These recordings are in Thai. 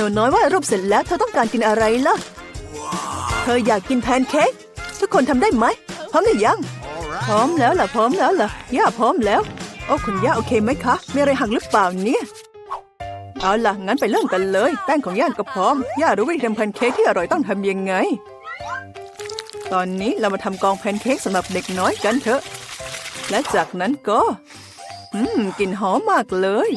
นูน้อยว่ารูปเสร็จแล้วเธอต้องการกินอะไรล่ะ เธออยากกินแพนเค้กทุกคนทำได้ไหมพร้อมหรือยัง พร้อมแล้วล่ะพร้อมแล้วล่ะย่าพร้อมแล้ว โอ้คุณย่าโอเคไหมคะมีอะไรหักหรือเปล่าเนี่ยเอาล่ะงั้นไปเริ่มกันเลยแป้งของย่าก็พร้อมย่ารู้วิธีทำแพนเค้กที่อร่อยต้องทำยังไง ตอนนี้เรามาทำกองแพนเค้กสำหรับเด็กน้อยกันเถอะ และจากนั้นก็ อืมกลิ่นหอมมากเลย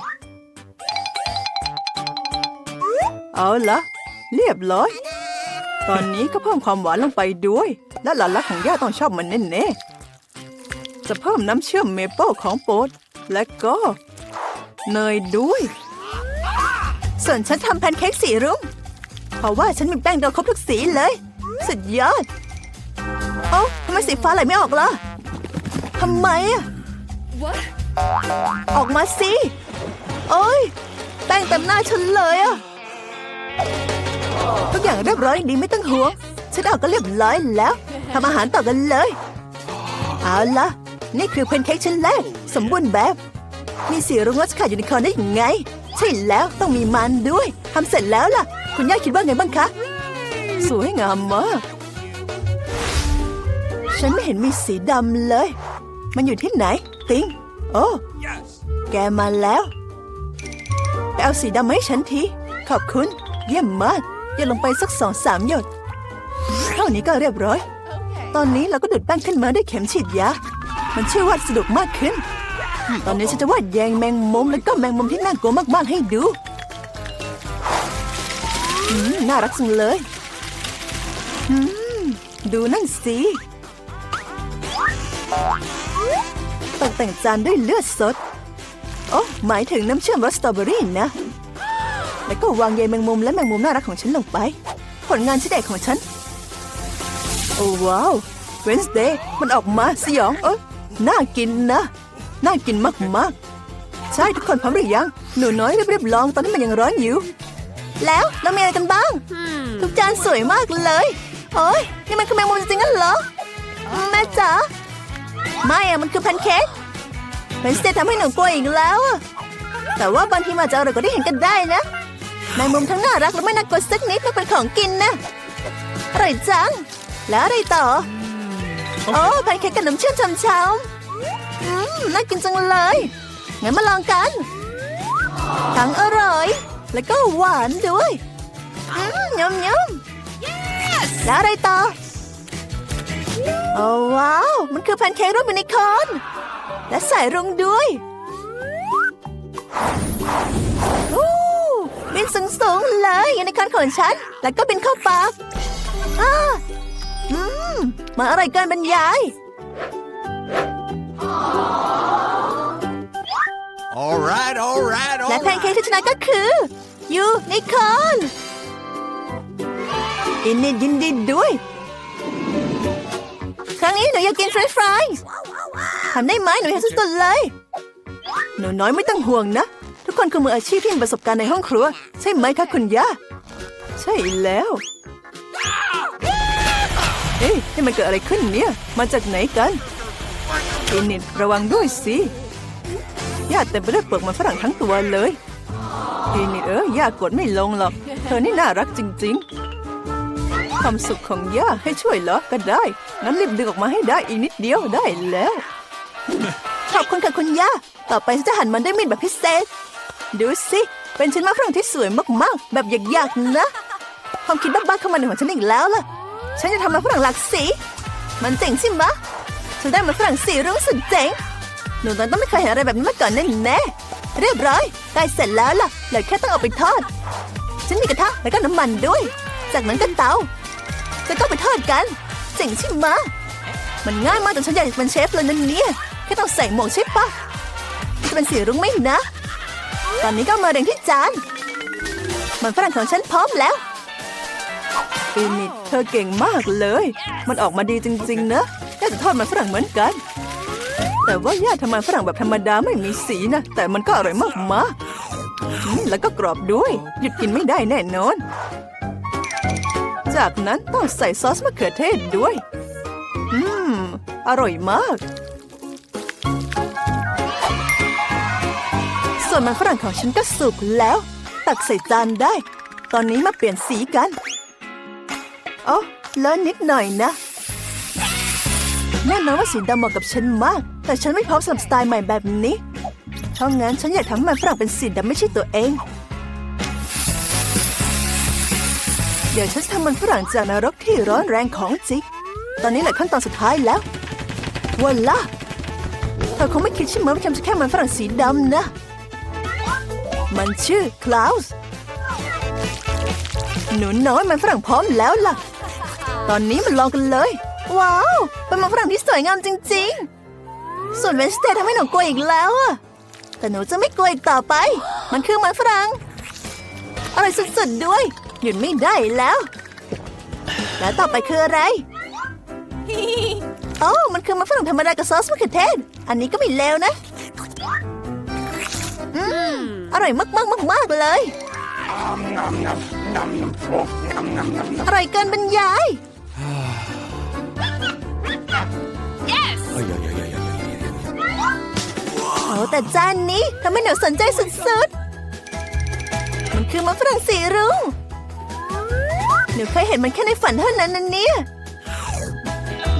เอาละเรียบร้อย ตอนนี้ก็เพิ่มความหวานลงไปด้วย และหลานรักของย่าต้องชอบมันแน่ๆจะเพิ่มน้ำเชื่อมเมเปิลของโปรดและก็เนยด้วย ส่วนฉันทำแพนเค้กสีรุ้งเพราะว่าฉันมีแป้งโดครบทุกสีเลย สุดยอดเอ้าทำไมสีฟ้าไหลไม่ออกล่ะทำไมอะ What? ออกมาสิ โอ้ย แป้งเต็มหน้าฉันเลยอะ ทุกอย่างเรียบร้อยดีไม่ต้องห่วงฉันเอาก็เรียบร้อยแล้วทำอาหารต่อกันเลยเอาละนี่คือแพนเค้กชิ้นแรก สมบูรณ์แบบ มีสีรุ้งรสขาดยูนิคอร์นได้ยังไง ใช่แล้วต้องมีมันด้วยทำเสร็จแล้วล่ะ คุณย่าคิดว่าไงบ้างคะ สวยงามมากฉันไม่เห็นมีสีดำเลย มันอยู่ที่ไหน ติงโอ้แกมาแล้ว ไปเอาสีดำมาให้ฉันที ขอบคุณ เยี่ยมมาก หยดลงไปสักสองสามหยด เท่านี้ก็เรียบร้อย Okay. ตอนนี้เราก็ดูดแป้งขึ้นมาด้วยเข็มฉีดยา มันช่วยวาดสนุกมากขึ้น ตอนนี้ฉันจะวาดแยงแมงมุมแล้วก็แมงมุมที่น่ากลัวมากๆให้ดูอืมน่ารักจังเลยอืมดูนั่นสิตกแต่งจานด้วยเลือดสด โอ้หมายถึงน้ำเชื่อมรสสตรอเบอรี่นะ แล้วก็วางใยแมงมุมและแมงมุมน่ารักของฉันลงไป ผลงานชิ้นเด็กของฉัน โอ้ว้าวเวนสเดย์มันออกมาสยองเอ้ยน่ากินนะ น่ากินมากๆ ใช่ทุกคนพร้อมหรือยัง หนูน้อยรีบๆลองตอนที่มันยังร้อนอยู่ แล้วเรามีอะไรกันบ้าง Hmm. ทุกจานสวยมากเลยโอ้ยนี่มันคือแมงมุมจริงๆงั้นเหรอ แม่จ๋าไม่อะมันคือแพนเค้กเวนสเดย์ทำให้หนูกลัวอีกแล้วอะแต่ว่าบางทีมันอาจจะอร่อยกว่าที่เห็นกันได้นะ แมงมุมทั้งน่ารักและไม่น่ากลัวสักนิดมันเป็นของกินนะอร่อยจัง แล้วอะไรต่อ โอ้แพนเค้กกับน้ำเชื่อมช้ำๆอืมน่ากินจังเลย งั้นมาลองกัน ทั้งอร่อย แล้วก็หวานด้วยอืมยำยำแล้วอะไรต่อ โอ้ว้าว มันคือแพนเค้กรูปยูนิคอร์นและใส่รุ้งด้วยอู้ บินสูงๆเลยยูนิคอร์นของฉัน แล้วก็บินเข้าปากอ้าอืมมาอร่อยเกินบรรยาย All right, all right, all และแพน right. เค้กที่ชนะก็คือยูนิคอร์นอินดียินดีด้วย ครั้งนี้หนูอยากกินเฟรนช์ฟรายทำได้ไหมหนูอยากสุดๆเลย หนูน้อยไม่ต้องห่วงนะทุ กคนคือมืออาชีพที่มีประสบการณ์ในห้องครัว ใช่ไหมคะคุณย่า ใช่แล้ว เอ๊ะนี่มันเกิดอะไรขึ้นเนี่ย มาจากไหนกันอินนิดระวังด้วยสิย่าเต็มไปด้วยเปลือกมันฝรั่งทั้งตัวเลยอินนิดเออย่ากดไม่ลงหรอก เธอนี่น่ารักจริง ๆ ความสุขของย่าให้ช่วยเหรอ ก็ได้ งั้นรีบดึงออกมาให้ได้อีกนิดเดียวได้แล้ว ขอบคุณค่ะคุณย่า ต่อไปฉันจะหั่นมันด้วยมีดแบบพิเศษ ดูสิ เป็นชิ้นมะฝรั่งที่สวยมากๆ แบบอยากๆนะ ความคิดบ้าๆเข้ามาในหัวฉันอีกแล้วล่ะ ฉันจะทำมันฝรั่งหลากสี มันเจ๋งใช่ไหมฉันได้มันฝรั่งสีรุ้งสุดเจ๋ง หนูน้อยต้องไม่เคยเห็นอะไรแบบนี้มาก่อนแน่แน่ๆเรียบร้อยใกล้เสร็จแล้วล่ะเหลือแค่ต้องเอาไปทอด ฉันมีกระทะแล้วก็น้ำมันด้วย จากนั้นก็เตา จะต้องไปทอดกันเจ๋งใช่ไหมมันง่ายมากจนฉันอยากจะเป็นเชฟเลยนั่นเนี่ยแค่ต้องใส่หมวกใช่ปะจะเป็นสีรุ้งไหมนะ ตอนนี้ก็มาเรียงที่จานมันฝรั่งของฉันพร้อมแล้วอินิดเธอเก่งมากเลย มันออกมาดีจริงๆนะย่าจะทอดมันฝรั่งเหมือนกัน แต่ว่าย่าทำมันฝรั่งแบบธรรมดาไม่มีสีนะ แต่มันก็อร่อยมากมาแล้วก็กรอบด้วย หยุดกินไม่ได้แน่นอน จากนั้นต้องใส่ซอสมะเขือเทศด้วย อืม อร่อยมาก ส่วนมันฝรั่งของฉันก็สุกแล้ว ตักใส่จานได้ ตอนนี้มาเปลี่ยนสีกันโอ้เลอะนิดหน่อยนะแน่นอนว่าสีดำเหมาะกับฉันมาก แต่ฉันไม่พร้อมสำหรับสไตล์ใหม่แบบนี้เพราะงั้นฉันอยากทำให้มันฝรั่งเป็นสีดำไม่ใช่ตัวเอง เดี๋ยวฉันจะทำมันฝรั่งจากนรกที่ร้อนแรงของจริงตอนนี้แหละขั้นตอนสุดท้ายแล้ววันละเธอคงไม่คิดใช่ไหมว่าฉันจะแค่มันฝรั่งสีดำนะ มันชื่อคลาวส์หนูน้อยมันฝรั่งพร้อมแล้วล่ะ ตอนนี้มันลองกันเลย ว้าว เป็นมันฝรั่งที่สวยงามจริง ๆ ส่วนเวนสเตย์ทำให้หนูกลัวอีกแล้วอะแต่หนูจะไม่กลัวอีกต่อไป มันคือมันฝรั่งอร่อยสุดๆด้วย หยุดไม่ได้แล้ว แล้วต่อไปคืออะไรโอ้มันคือมันฝรั่งธรรมดากับซอสมะเขือเทศ อันนี้ก็ไม่เลวนะอืม อร่อยมากๆมากๆเลย อร่อยเกินบรรยาย Ay, ay, ay, ay, ay, ay, ay. โอ้แต่จานนี้ทำให้หนูสนใจสุดๆ มันคือมันฝรั่งสีรุ้งหนูเคยเห็นมันแค่ในฝันเท่านั้นนะเนี่ย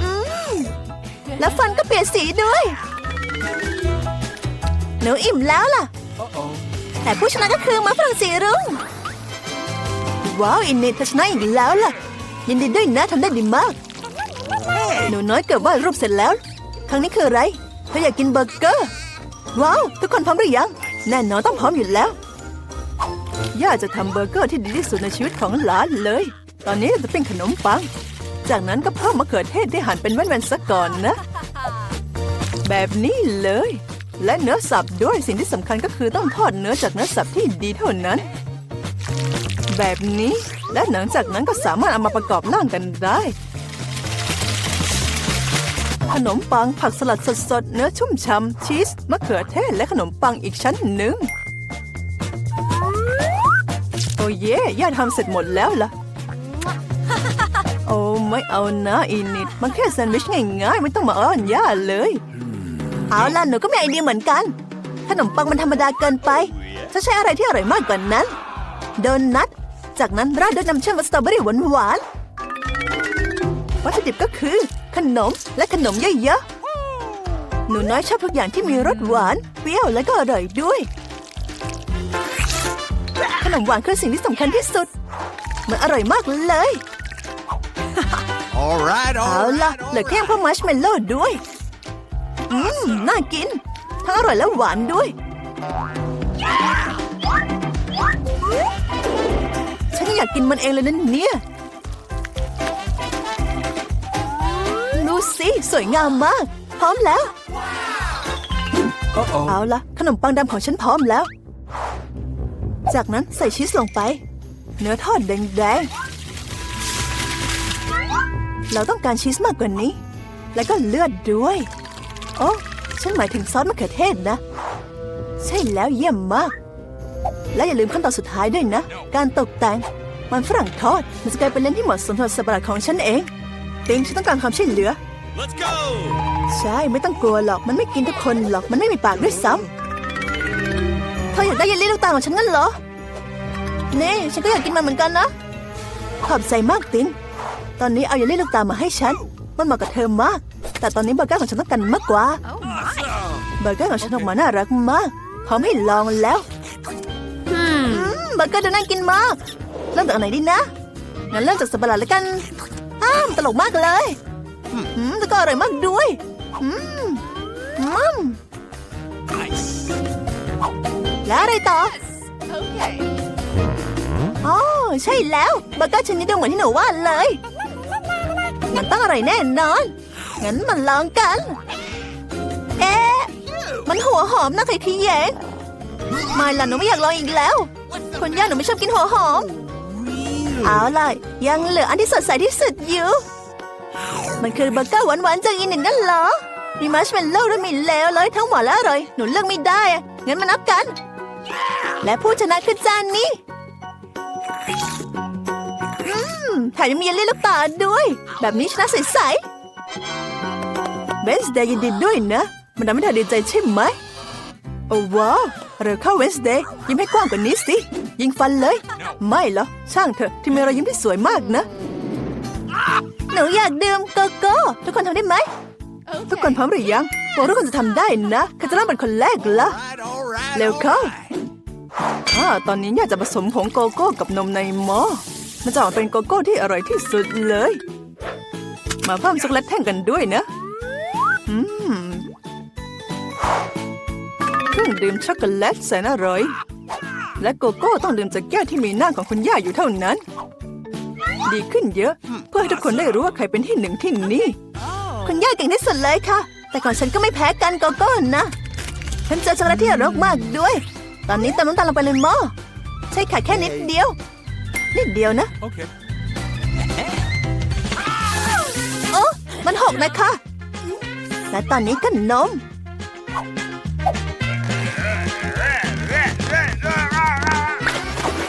อืมแล้วฟันก็เปลี่ยนสีด้วย หนูอิ่มแล้วล่ะ แต่ผู้ชนะก็คือมันฝรั่งสีรุ้งว้าวอินเนตชนะอีกแล้วล่ะ ยินดีด้วยนะทำได้ดีมาก หนูน้อยเกือบวาดรูปเสร็จแล้ว ครั้งนี้คืออะไรเธออยากกินเบอร์เกอร์ ว้าว ทุกคนพร้อมหรือยัง แน่นอนต้องพร้อมอยู่แล้ว ย่าจะทำเบอร์เกอร์ที่ดีที่สุดในชีวิตของหลานเลย ตอนนี้จะเป็นขนมปัง จากนั้นก็เพิ่มมะเขือเทศที่หั่นเป็นแว่นๆซะก่อนนะ แบบนี้เลย และเนื้อสับด้วยสิ่งที่สำคัญก็คือต้องทอดเนื้อจากเนื้อสับที่ดีเท่านั้น แบบนี้และหลังจากนั้นก็สามารถเอามาประกอบร่างกันได้ ขนมปังผักสลัดสดๆ เนื้อชุ่มช่ำชีสมะเขือเทศและขนมปังอีกชั้นหนึ่ง โอ้เย่ย่าทำเสร็จหมดแล้วล่ะ โอ้ไม่เอานะอินิด มันแค่แซนด์วิชง่ายๆ ไม่ต้องมาอ้อนย่าเลย เอาล่ะหนูก็มีไอเดียเหมือนกัน ขนมปังมันธรรมดาเกินไปจะใช้อะไรที่อร่อยมากกว่านั้น โดนัท จากนั้นราดด้วยน้ำเชื่อมสตรอเบอรี่หวานๆวัตถุดิบก็คือ ขนมและขนมเยอะๆหนูน้อยชอบทุกอย่างที่มีรสหวานเปรี้ยวและก็อร่อยด้วย ขนมหวานคือสิ่งที่สำคัญที่สุด มันอร่อยมากเลย All right, เอา all ล่ะ right, เหลื all อแค่ right. เพิ่มมัชเมลโล่ด้วย อืม น่ากิน ทั้งอร่อยและหวานด้วย ฉันอยากกินมันเองเลยนั่นเนี่ย ดูสิสวยงามมาก พร้อมแล้ว Uh-oh. เอาละขนมปังดำของฉันพร้อมแล้ว จากนั้นใส่ชีสลงไป เนื้อทอดแดงๆ เราต้องการชีสมากกว่านี้ แล้วก็เลือดด้วย โอ้ฉันหมายถึงซอสมะเขือเทศนะ ใช่แล้วเยี่ยมมาก และอย่าลืมขั้นตอนสุดท้ายด้วยนะ การตกแต่ง มันฝรั่งทอด มันจะกลายเป็นเล่นที่เหมาะสมสำหรับสัตว์ประหลาดของฉันเองติงฉันต้องการความช่วยเหลือ Let's go. ใช่ไม่ต้องกลัวหรอกมันไม่กินทุกคนหรอกมันไม่มีปากด้วยซ้ำเธออยากได้เยลลี่ลูกตาของฉันงั้นเหรอนี่ฉันก็อยากกินมันเหมือนกันนะขอบใจมากตินตอนนี้เอาเยลลี่ลูกตามาให้ฉัน มันเหมาะกับเธอมาก แต่ตอนนี้เบอร์เกอร์ของฉันต้องการมากกว่า เบอร์เกอร์ของฉันออกมาน่ารักมาก พร้อมให้ลองแล้วอืมเบอร์เกอร์ดูน่ากินมาก เริ่มจากอันไหนดีนะ งั้นเริ่มจากสับปะรดแล้วกันอ้ามตลกมากเลยอืมแล้วก็อร่อยมากด้วยอืมอืม Nice. แล้วอะไรต่ออ๋อใช่แล้วเบอร์เกอร์ชนิดเดียวเหมือนที่หนูว่าเลย มันต้องอร่อยแน่นอน งั้นมันลองกัน เอ๊ะ มันหัวหอมนะใครที่แยงไม่ล่ะหนูไม่อยากลองอีกแล้วคุณย่าหนูไม่ชอบกินหัวหอม เอาล่ะ ยังเหลืออันที่สดใสที่สุดอยู่ มันคือเบอร์เกอร์หวานๆจากอินเดียนั่นเหรอ มีมัชเมลโล่ด้วยมีเลวเลยทั้งหวานและอร่อย หนูเลือกไม่ได้ งั้นมานับกัน และผู้ชนะคือจานนี้อืมแถมยังมีเยลลี่ลูกตาด้วย แบบนี้ชนะใสๆ เวนส์เดย์ยินดีด้วยนะ มันทำให้เธอดีใจใช่ไหม โอ้ว้าวเร็วเข้าเวนส์เดย์ยิ้มให้กว้างกว่านี้สิ ยิงฟันเลย ไม่เหรอ ช่างเถอะที่มีรอยยิ้มที่สวยมากนะ หนูอยากดื่มโกโก้ทุกคนทำได้ไหม ทุกคนพร้อมหรือยังหวังทุกคนจะทำได้นะใครจะเริ่มเป็นคนแรกล่ะเร็วเข้าอ่าตอนนี้อยากจะผสมผงโกโก้กับนมในหม้อ มันจะออกมาเป็นโกโก้ที่อร่อยที่สุดเลย มาเพิ่มช็อกโกแลตแท่งกันด้วยนะ อืมเครื่องดื่มช็อกโกแลตแสนอร่อย และโกโก้ต้องดื่มจากแก้วที่มีหน้าของคุณย่าอยู่เท่านั้น ดีขึ้นเยอะ เพื่อให้ทุกคนได้รู้ว่าใครเป็นที่หนึ่งที่นี่คุณย่าเก่งที่สุดเลยค่ะ แต่ก่อนฉันก็ไม่แพ้กันโกโก้นะฉันเจอช็อกโกแลตที่อร่อยมากด้วย ตอนนี้เติมน้ำตาลลงไปในหม้อใช่ค่ะแค่นิดเดียว นิดเดียวนะ Okay. โอ้มันหกนะคะ และตอนนี้ก็นม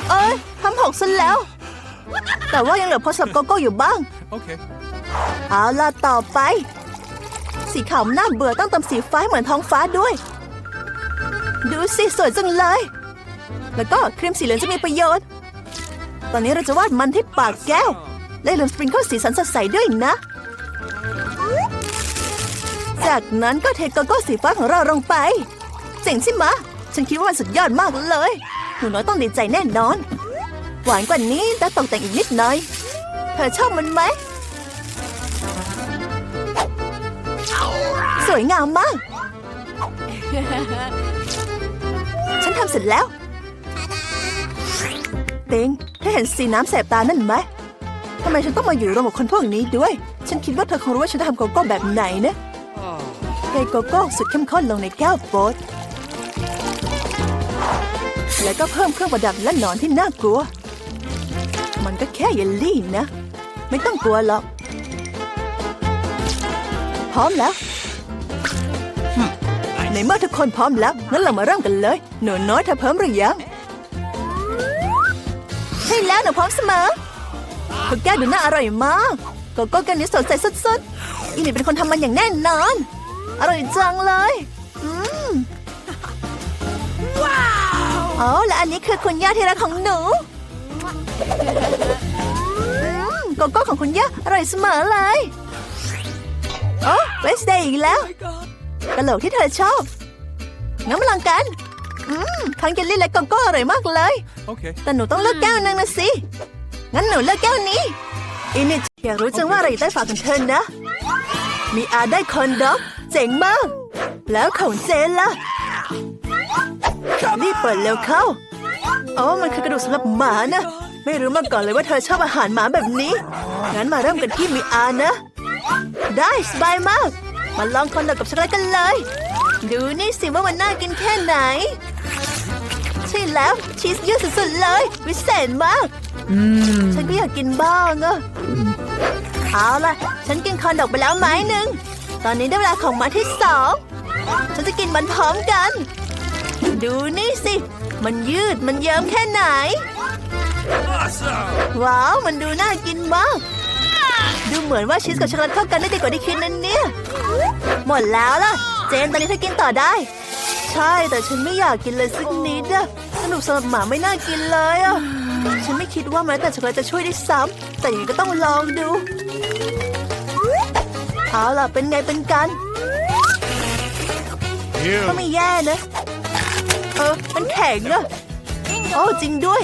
เอ้ยทำหกซะแล้ว แต่ว่ายังเหลือพอสับโกโก้อยู่บ้าง Okay. เอาล่ะต่อไป สีขาวน่าเบื่อต้องเติมสีฟ้าให้เหมือนท้องฟ้าด้วย ดูสิสวยจังเลย แล้วก็ครีมสีเหลืองจะมีประโยชน์ ตอนนี้เราจะวาดมันที่ปากแก้ว และลืมสปริงเกิลสีสันสดใสด้วยนะ จากนั้นก็เทโกโก้สีฟ้าของเราลงไป เจ๋งใช่ไหมะฉันคิดว่ามันสุดยอดมากเลย หนูน้อยต้องดีใจแน่นอน หวานกว่านี้แต่ตกแต่งอีกนิดหน่อย เธอชอบมันไหม สวยงามมาก ฉันทำเสร็จแล้ว เต็งเธอเห็นสีน้ำแสบตานั่นไหมทำไมฉันต้องมาอยู่รวมกับคนพวกนี้ด้วย ฉันคิดว่าเธอคงรู้ว่าฉันจะทำโกโก้แบบไหนนะ เทโกโก้สุดเข้มข้นลงในแก้วโป๊ตแล้วก็เพิ่มเครื่องประดับและหนอนที่น่ากลัว มันก็แค่เยลลี่นะ ไม่ต้องกลัวหรอก พร้อมแล้วในเมื่อทุกคนพร้อมแล้วงั้นเรามาเริ่มกันเลย หนูน้อยเธอพร้อมหรือยังใช่แล้วหนูพร้อมเสมอทุกแก้วดูน่าอร่อยมากโกโก้แก้วนี้สดใสสุดๆอีนี่เป็นคนทำมันอย่างแน่นอน อร่อยจังเลยอืมว้าวอ๋อและอันนี้คือคุณย่าที่รักของหนูอืมโกโก้ของคุณย่าอร่อยเสมอเลยโอ้เวสเดย์อีกแล้วกะโหลกที่เธอชอบงั้นมาลองกันอืมทั้งเจลลี่และโกโก้อร่อยมากเลย Okay. แต่หนูต้องเลือกแก้วหนึงนะสิ งั้นหนูเลือกแก้วนี้อินิชอยากรู้จังว่าอะไรอยู่ใต้ฝาของเธอนะ มีอาได้คอนด็อก เจ๋งมาก แล้วของเจนล่ะรีบเปิดเร็วเข้าอ๋อมันคือกระดูกสำหรับหมานะ ไม่รู้มาก่อนเลยว่าเธอชอบอาหารหมาแบบนี้ งั้นมาเริ่มกันที่มีอานะ ได้สบายมาก มาลองคอนดอกกับช็อกโกแลตกันเลย ดูนี่สิว่ามันน่ากินแค่ไหน ใช่แล้วชีสเยอะสุดๆเลย วิเศษมากฉันก็อยากกินบ้างอะเอาล่ะ ฉันกินคอนดอกไปแล้วไม้หนึ่ง ตอนนี้ได้เวลาของไมาที่สองฉันจะกินมันพร้อมกัน ดูนี่สิ มันยืดมันเยิ้มแค่ไหน ว้าว มันดูน่ากินมาก ดูเหมือนว่าชีสกับช็อกโกแลตเข้ากันได้ดีกว่าที่คิดนั่นเนี่ย หมดแล้วล่ะ เจนตอนนี้เธอกินต่อได้ ใช่แต่ฉันไม่อยากกินเลยสักนิดอะสนุกสำหรับหมาไม่น่ากินเลยอะฉันไม่คิดว่าแม้แต่ช็อกโกแลตจะช่วยได้ซ้ำแต่อย่างนี้ก็ต้องลองดู เอาล่ะเป็นไงเป็นกันก็ You. ไม่แย่นะ เออ มันแข็งอะโอ้จริงด้วย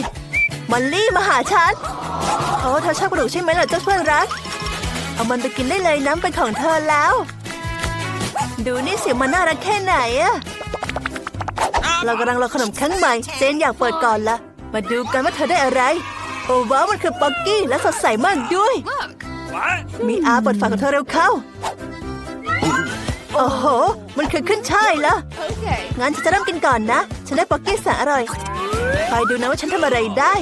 มอลลี่มาหาฉันโอ้เธอชอบกระดูกใช่ไหมล่ะเจ้าเพื่อนรัก เอามันไปกินได้เลยน้ำเป็นของเธอแล้ว ดูนี่เสียงมันน่ารักแค่ไหนอะเรากำลังรอขนมครั้งใหม่ เจนอยากเปิดก่อนละ มาดูกันว่าเธอได้อะไร โอ้ว้าวมันคือป๊อกกี้และสดใสมากด้วย มีอาเปิดฝาของเธอเร็วเข้า โอ้โห มันคือขึ้นช่ายแล้ว Okay. งั้นฉันจะเริ่มกินก่อนนะ ฉันได้ป๊อกกี้แสนอร่อย คอยดูนะว่าฉันทำอะไรได้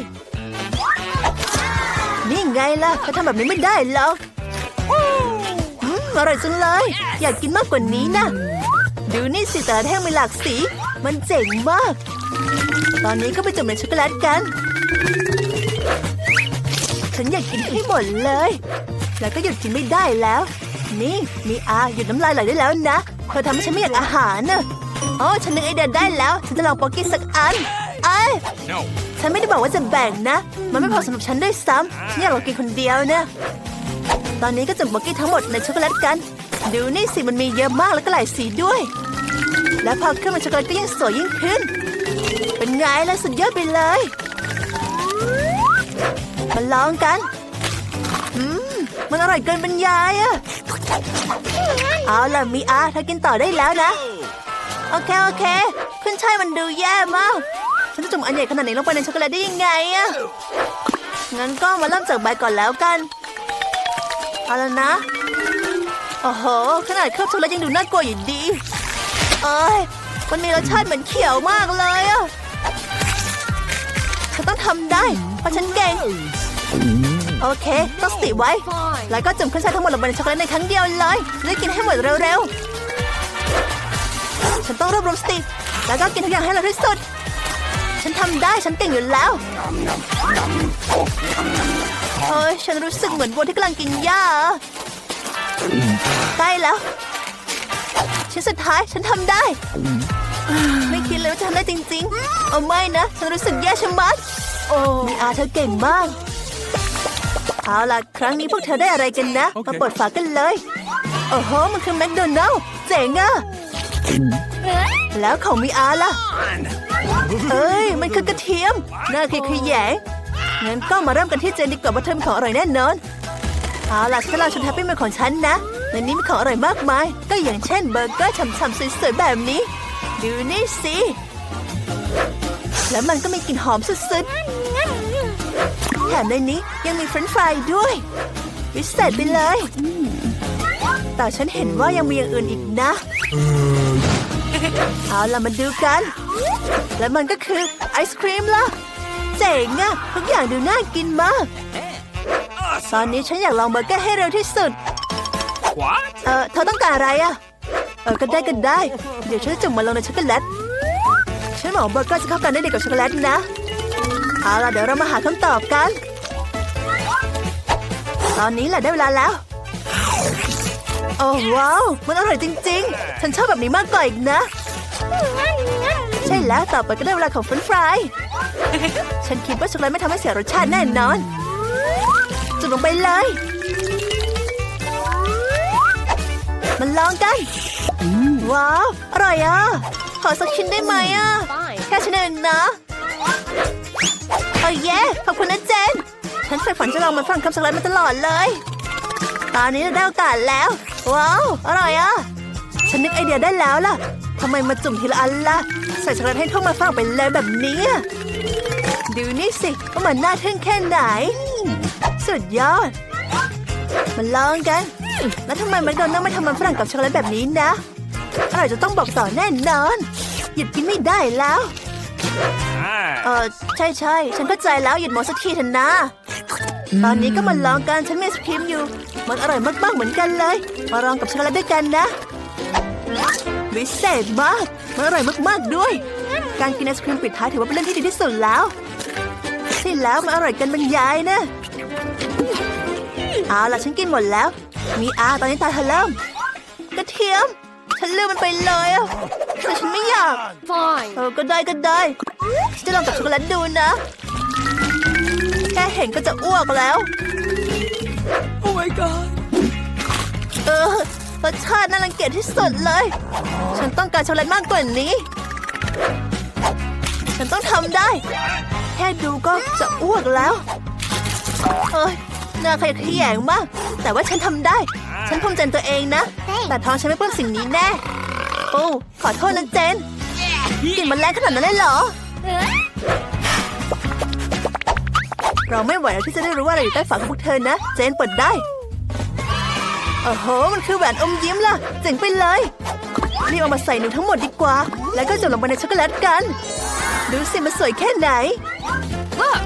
นี่ไงล่ะเธอทำแบบนี้ไม่ได้หรอกอืมอร่อยจังเลย อยากกินมากกว่านี้นะ ดูนี่สิแต่ละแท่งมีหลากสี มันเจ๋งมาก ตอนนี้ก็ไปจุ่มในช็อกโกแลตกัน ฉันอยากกินให้หมดเลย แล้วก็หยุดกินไม่ได้แล้ว นี่มีอาหยุดน้ำลายไหลได้แล้วนะเธอทำให้ฉันไม่อยากอาหารน่ะอ๋อฉันนึกไอเดียได้แล้ว ฉันจะลองป๊อกกี้สักอันไอ้ย No. ฉันไม่ได้บอกว่าจะแบ่งนะ มันไม่พอสำหรับฉันด้วยซ้ำฉันอยากลองกินคนเดียวนะตอนนี้ก็จุ่มคุกกี้ทั้งหมดในช็อกโกแลตกัน ดูนี่สิมันมีเยอะมากแล้วก็หลายสีด้วย และพอขึ้นมาช็อกโกแลตก็ยิ่งสวยยิ่งขึ้น เป็นไงล่ะสุดยอดไปเลยมาลองกันอื มันอร่อยเกินบรรยายอะเอาล่ะมีอาเธอกินต่อได้แล้วนะ โอเค โอเค ขึ้นช่ายมันดูแย่มาก ฉันจะจุ่มอันใหญ่ขนาดนี้ลงไปในช็อกโกแลตได้ยังไงอะงั้นก็มาเริ่มจากใบก่อนแล้วกัน เอาล้วนะ โอ้โห ขนาดเคลือบช็อกโกแลตยังดูน่ากลัวอยู่ดี เอ้ย มันมีรสชาติเหมือนเขียวมากเลยอะฉันต้องทำได้ เพราะฉันเก่ง โอเค ต้องสติไว้ แล้วก็จุ่มขึ้นใส่ทั้งหมดลงไปในช็อกโกแลตในครั้งเดียวเลยรีบกินให้หมดเร็วๆ ฉันต้องรวบรวมสติ แล้วก็กินทุกอย่างให้เร็วที่สุด ฉันทำได้ ฉันเก่งอยู่แล้วเฮ้ย ฉันรู้สึกเหมือนวัวที่กำลังกินหญ้าอะใกล้แล้ว ชิ้นสุดท้ายฉันทำได้ ไม่คิดเลยว่าจะทำได้จริงๆ เอาไม่นะ ฉันรู้สึกแย่ชะมัด โอ้มีอาเธอเก่งมาก เอาล่ะ ครั้งนี้พวกเธอได้อะไรกันนะ มาเปิดฝากันเลย โอ้โห มันคือแมคโดนัลล์เจ๋งอะแล้วของมีอาล่ะ เอ้ย มันคือกระเทียม น่าคือขยงงั้นก็มาเริ่มกันที่เจนดีกว่าว่าเธอมีของอร่อยแน่นอน เอาล่ะฉันจะเล่าชุดแฮปปี้เมลของฉันนะ ในนี้มีของอร่อยมากมาย ก็อย่างเช่นเบอร์เกอร์ฉ่ำๆสวยๆแบบนี้ ดูนี่สิ แล้วมันก็มีกลิ่นหอมสุดๆ แถมในนี้ยังมีเฟรนช์ฟรายด้วย วิเศษไปเลย แต่ฉันเห็นว่ายังมีอย่างอื่นอีกนะ เอาล่ะมาดูกัน และมันก็คือไอศครีมล่ะ เจ๋งอะทุกอย่างดูน่ากินมาก ตอนนี้ฉันอยากลองเบอร์เกอร์ให้เร็วที่สุด What? เออเธอต้องการอะไรอะเออก็ได้ก็ได้ เดี๋ยวฉันจะจุ่มมันลงในช็อกโกแลต ฉันหวังว่าเบอร์เกอร์จะเข้ากันได้ดีกับช็อกโกแลตนะ เอาล่ะเดี๋ยวเรามาหาคำตอบกัน ตอนนี้แหละได้เวลาแล้ว โอ้ว้าว มันอร่อยจริง ๆ ฉันชอบแบบนี้มากกว่าอีกนะ ใช่แล้วต่อไปก็ได้เวลาของเฟรนช์ฟรายฉันคิดว่าช็อกโกแลตไม่ทำให้เสียรสชาติแน่นอน จุดลงไปเลยมันลองกัน ว้าว อร่อยอะ ขอสักชิ้นได้ไหมอะ แค่ชิ้นเองนะ โอ้เย่ขอบคุณนะเจน ฉันใฝ่ฝันจะลองมันฝรั่งคำช็อกโกแลตมาตลอดเลย ตอนนี้เราได้โอกาสแล้ว ว้าว อร่อยอะ ฉันนึกไอเดียได้แล้วล่ะทำไมมาจุ่มทีละอันล่ะ ใส่ช็อกโกแลตให้ทั่วมาฝรั่งไปเลยแบบนี้อะดูนี่สิว่ามันน่าทึ่งแค่ไหน สุดยอดมาลองกัน แล้วทำไมแมคโดนัลด์ไม่ทำมันฝรั่งกับช็อกโกแลตแบบนี้นะอร่อยจะต้องบอกต่อแน่นอน หยุดกินไม่ได้แล้ว Ah. เออใช่ใช่ฉันเข้าใจแล้วหยุดโมสักทีเถอะนะ ตอนนี้ก็มาลองกันฉันมีไอศครีมอยู่ มันอร่อยมากๆเหมือนกันเลย มาลองกับช็อกโกแลตด้วยกันนะ วิเศษมากมันอร่อยมากๆด้วย การกินไอศครีมปิดท้ายถือว่าเป็นเรื่องที่ดีที่สุดแล้วใช่แล้วมันอร่อยเกันบรรยายนะเอาล่ะฉันกินหมดแล้ว มีอาตอนนี้ตาเธอเริ่มกระเทียม ฉันลืมมันไปเลยอะแต่ฉันไม่อยาก Fine. เออก็ได้ก็ได้ฉันจะลองกับช็อกโกแลตดูนะแค่ เห็นก็จะอ้วกแล้ว Oh my god. เออรสชาติน่ารังเกียจที่สุดเลย ฉันต้องการช็อกโกแลตมากกว่านี้ ฉันต้องทำได้ แค่ดูก็จะอ้วกแล้ว เอ้ยน่าขยะแขยงมาก แต่ว่าฉันทำได้ ฉันภูมิใจในตัวเองนะ แต่ท้องฉันไม่ปลื้มสิ่งนี้แน่ โอ้ ขอโทษนะเจนกลิ่นมันแรงขนาดนั้นเลยเหรอ เราไม่ไหวแล้วที่จะได้รู้ว่าอะไรอยู่ใต้ฝาของพวกเธอนะ เจนเปิดได้โอ้โห มันคือแหวนอมยิ้มล่ะ เจ๋งไปเลย รีบเอามาใส่หนูทั้งหมดดีกว่า แล้วก็จุ่มลงไปในช็อกโกแลตกัน ดูสิมันสวยแค่ไหน Look.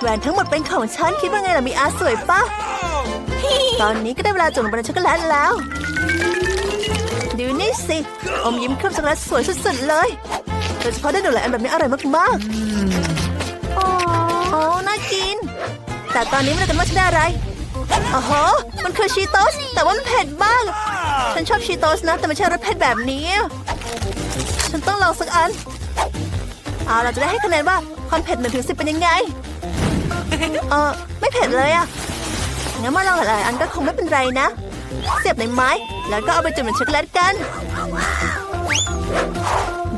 แหวนทั้งหมดเป็นของฉัน คิดว่าไงล่ะมีอาสวยปะตอนนี้ก็ได้เวลาจุ่มลงไปในช็อกโกแลตแล้ว ดูนี่สิ อมยิ้มเคลือบช็อกโกแลตสวยสุดๆเลย โดยเฉพาะได้ดูแลอันแบบนี้อร่อยมากๆโอ้น่า กิน แต่ตอนนี้ม่รู้กันว่าฉันได้อะไรโอ้โหมันคือชีโตส แต่ว่ามันเผ็ดมาก ฉันชอบชีโตสนะ แต่ไม่ใช่รสเผ็ดแบบนี้ ฉันต้องลองสักอันเอาเราจะได้ให้คะแนนว่าความเผ็ดหนึ่งถึงสิบเป็นยังไง เออไม่เผ็ดเลยอะงั้นมาลองหลายๆอันก็คงไม่เป็นไรนะ เสียบในไม้ แล้วก็เอาไปจุ่มในช็อกโกแลตกัน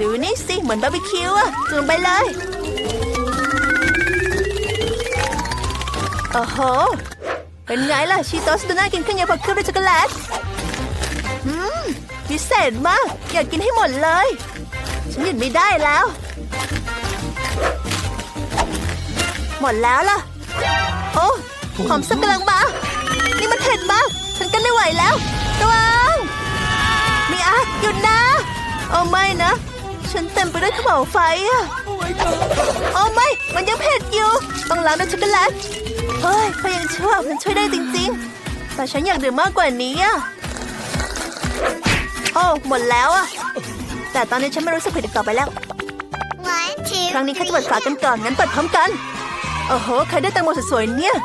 ดูนี่สิ เหมือนบาร์บีคิวอะจุ่มไปเลย อ้โห เป็นไงล่ะชีโตสตัวน่ากินขึ้นเยอะพอเคลือบด้วยช็อกโกแลตอืมพิเศษมาก อยากกินให้หมดเลย ฉันหยุดไม่ได้แล้ว หมดแล้วล่ะ โอ้ความสุขกำลังมานี่มันเผ็ดมาก ฉันกันไม่ไหวแล้วระวังมีอาหยุดนะ โอ้ไม่นะ ฉันเต็มไปด้วยขม่าวไฟอะโอ้ไม่ มันยังเผ็ดอยู่ ต้องล้างด้วยช็อกโกแลต เฮ้ยเขายังชั่วมันช่วยได้จริงๆ แต่ฉันอยากดื่มมากกว่านี้อะโอ้หมดแล้วอะแต่ตอนนี้ฉันไม่รู้สึกผิดอีกต่อไปแล้ว One, two, ครั้งนี้ข้าจะเปิดฝากันก่อนงั้นเปิดพร้อมกัน โอ้โห ใครได้แตงโมสวยๆเนี่ย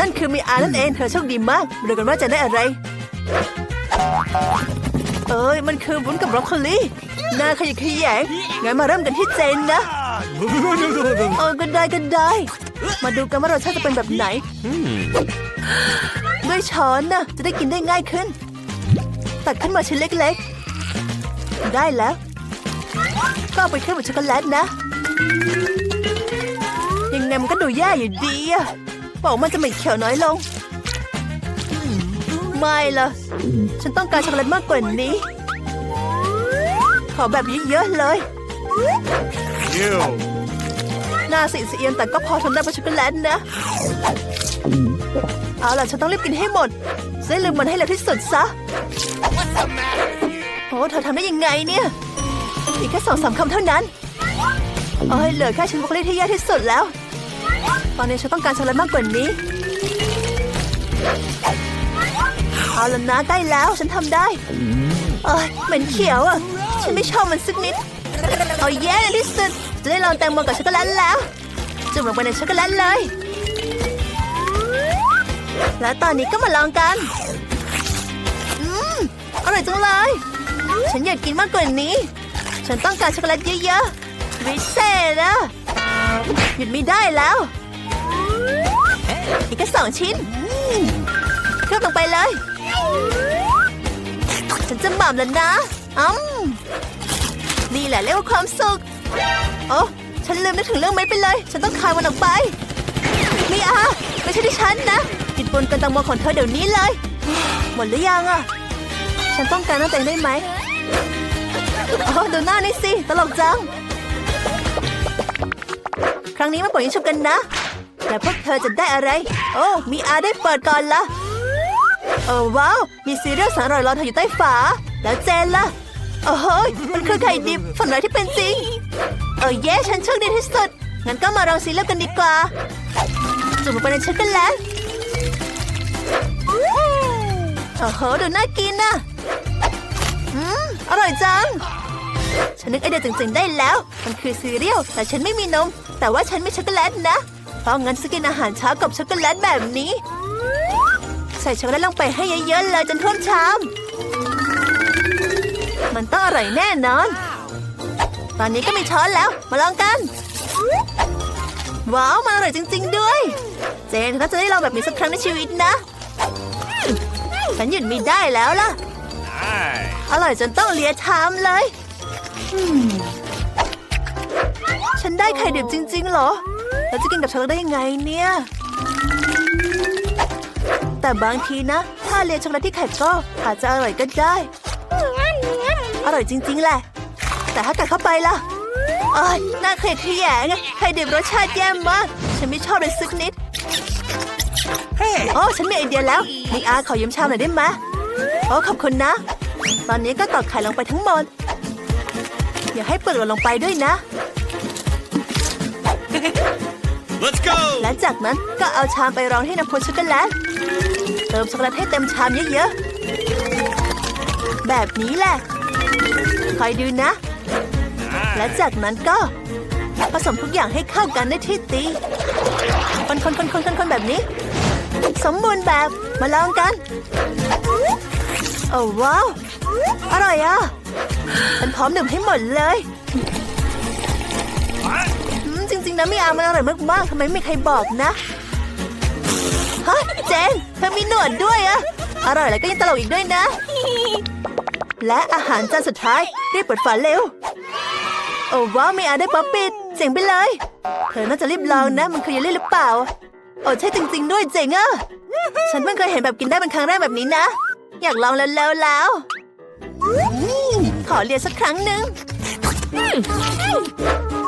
นั่นคือมีอานั่นเอง เธอโชคดีมากมาดูกันว่าจะได้อะไร เอ้ย มันคือวุ้นกับบรอกโคลีน่าขยิกขยงงั้นมาเริ่มกันที่เจนนะ เออก็ได้ก็ได้ มาดูกันว่ารสชาติจะเป็นแบบไหน ด้วยช้อนนะจะได้กินได้ง่ายขึ้น ตัดขึ้นมาชิ้นเล็กๆ ได้แล้ว ก็เอาไปเคลือบกับช็อกโกแลตนะ ยังไงมันก็ดูแย่อยู่ดีอะบอกมันจะไม่เขียวน้อยลง ไม่ละฉันต้องการช็อกโกแลตมากกว่านี้ ขอแบบเยอะๆเลย Ew. หน้าสีเอียนแต่ก็พอทนได้เพราะช็อกโกแลตนะ เอาล่ะฉันต้องรีบกินให้หมดจะได้ลืมมันให้เร็วที่สุดซะโอ้เธอทำได้ยังไงเนี่ย อีกแค่สองสามคำเท่านั้นเอ้ยเหลือแค่ชิ้นบรอกโคลีที่แย่ที่สุดแล้ว ตอนนี้ฉันต้องการช็อกโกแลตมากกว่านี้ เอาล่ะนะได้แล้วฉันทำได้ เอ้ยเหม็นเขียวอะ ฉันไม่ชอบมันสักนิด เอาแย่ในที่สุด จะได้ลองแตงโมกับช็อกโกแลตแล้วจุ่มลงไปในช็อกโกแลตเลย และตอนนี้ก็มาลองกัน อืมอร่อยจังเลย ฉันอยากกินมากกว่านี้ ฉันต้องการช็อกโกแลตเยอะๆวิเศษอะหยุดไม่ได้แล้วอีกแค่สองชิ้นเคลือบลงไปเลย ฉันจะหม่ำแล้วนะอืมนี่แหละเรียกว่าความสุข โอ้ฉันลืมนึกถึงเรื่องเม็ดไปเลย ฉันต้องคายมันออกไปมีอาไม่ใช่ที่ฉันนะกินบนกันตังโมของเธอเดี๋ยวนี้เลย หมดหรือยังอะฉันต้องการน้ำแตงได้ไหมโอ้ดูหน้านี่สิตลกจัง ครั้งนี้มาปล่อยยิงฉุบกันนะ แต่พวกเธอจะได้อะไร โอ้มีอาได้เปิดก่อนละโอ้ว้าว มีซีเรียลแสนอร่อยรอเธออยู่ใต้ฝา แล้วเจนล่ะ โอ้โหยมันคือไข่ดิบฝันร้ายที่เป็นจริง เย้ฉันโชคดีที่สุด งั้นก็มาลองซีเรียลกันดีกว่า จุ่มลงไปในช็อกโกแลตโอ้โหดูน่ากินนะอืม อร่อยจัง ฉันนึกไอเดียจริงๆได้แล้ว มันคือซีเรียล แต่ฉันไม่มีนม แต่ว่าฉันมีช็อกโกแลตนะ เพราะงั้นจะกินอาหารเช้ากับช็อกโกแลตแบบนี้ ใส่ช็อกโกแลตลงไปให้เยอะๆเลยจนท่วมชาม มันต้องอร่อยแน่นอน อนนี้ก็มีช้อนแล้ว มาลองกัน ว้าวมันอร่อยจริง ๆ ด้วย เจนเธอจะได้ลองแบบนี้สักครั้งในชีวิตนะ ฉันหยุดไม่ได้แล้วล่ะ อร่อยจนต้องเลียชามเลย ฉันได้ไข่ดิบจริง ๆ เหรอ แล้วจะกินกับช็อกโกแลตได้ยังไงเนี่ย แต่บางทีนะ ถ้าเลียช็อกโกแลตที่ไข่ก็อาจจะอร่อยก็ได้ อร่อยจริง ๆ แหละ แต่ถ้ากัดเข้าไปล่ะเอ้ยน่าเขยดขยงไข่ดิบรสชาติแย่มาก ฉันไม่ชอบเลยสักนิดโอ้ฉันมีไอเดียแล้วมีอาขอยืมชามหน่อยได้ไหมโอ้ขอบคุณนะ ตอนนี้ก็ตอกไข่ลงไปทั้งหมด อย่าให้เปลือกหล่นลงไปด้วยนะ Let's go. และจากนั้นก็เอาชามไปรองที่น้ำพุช็อกโกแลตเติมช็อกโกแลตให้เต็มชามเยอะๆ แบบนี้แหละ คอยดูนะ และจากนั้นก็ ผสมทุกอย่างให้เข้ากันได้ที่ตีคนคนคนคนคนคนแบบนี้ สมบูรณ์แบบมาลองกัน โอ้ว้าวอร่อยอะฉันพร้อมดื่มให้หมดเลยจริง ๆนะไม่อามันอร่อยมากๆทำไมไม่มีใครบอกนะฮะเจนเธอมีหนวดด้วยอะอร่อยแล้วก็ยังตลกอีกด้วยนะ และอาหารจานสุดท้ายรีบเปิดฝาเร็ว โอ้ว้าวไม่อาได้ป๊อปปิดเจ๋งไปเลย เธอน่าจะรีบลองนะมันคือเยลลี่หรือเปล่า โอ้ใช่จริง ๆ ด้วยเจ๋งอะฉันเพิ่งเคยเห็นแบบกินได้เป็นครั้งแรกแบบนี้นะ อยากลองแล้วแล้วแล้วขอเรียนสักครั้งหนึ่ง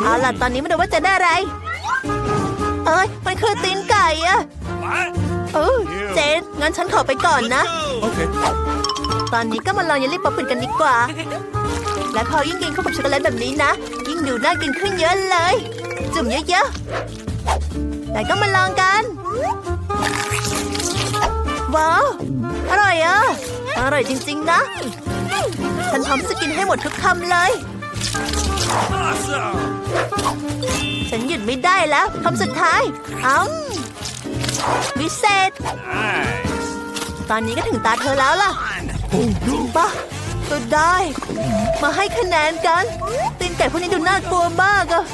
เอาล่ะตอนนี้มาดูว่าจะได้อะไร เอ้ยมันคือตีนไก่อะเออเจนงั้นฉันขอไปก่อนนะ Okay. ตอนนี้ก็มาลองเยลลี่ป๊อปปินกันดีกว่า และพอยิ่งกินเข้ากับช็อกโกแลตแบบนี้นะ ยิ่งดูน่ากินขึ้นเยอะเลย จุ่มเยอะๆแต่ก็มาลองกัน ว้าวอร่อยอะอร่อยจริง ๆ นะฉันพร้อมที่จะกินให้หมดทุกคำเลย Awesome. ฉันหยุดไม่ได้แล้วคำสุดท้ายอ้าวิเศษ Nice. ตอนนี้ก็ถึงตาเธอแล้วล่ะจริงปะ ก็ได้ มาให้คะแนนกันตีนไก่พวกนี้ดูน่ากลัวมากอะ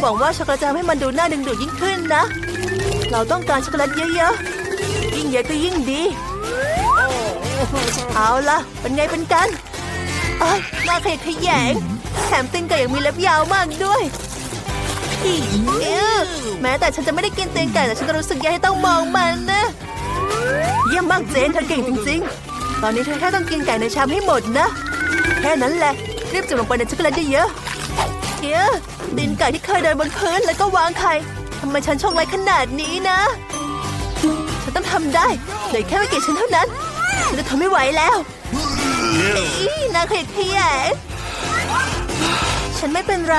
หวังว่าช็อกโกแลตจะทำให้มันดูน่าดึงดูดยิ่งขึ้นนะ เราต้องการช็อกโกแลตเยอะๆ ยิ่งเยอะก็ยิ่งดี เอาล่ะ เป็นไงเป็นกันเอ้ยน่าขยะแขยง แถมตีนไก่ยังมีเล็บยาวมากด้วยอีเอ้อแม้แต่ฉันจะไม่ได้กินตีนไก่แต่ฉันก็รู้สึกแย่ที่ต้องมองมันนะ เยี่ยมมากเจนเธอเก่งจริงๆ ตอนนี้เธอแค่ต้องกินไก่ในชามให้หมดนะ แค่นั้นแหละรีบจุ่มลงไปในช็อกโกแลตเยอะๆเฮ้ยตีนไก่ที่เคยเดินบนพื้นแล้วก็วางไข่ทำไมฉันโชคร้ายขนาดนี้นะ ฉันต้องทำได้เหลือแค่ไม่กี่ชิ้นเท่านั้นฉันจะทนไม่ไหวแล้วอีน่าขยะแขยงฉันไม่เป็นไร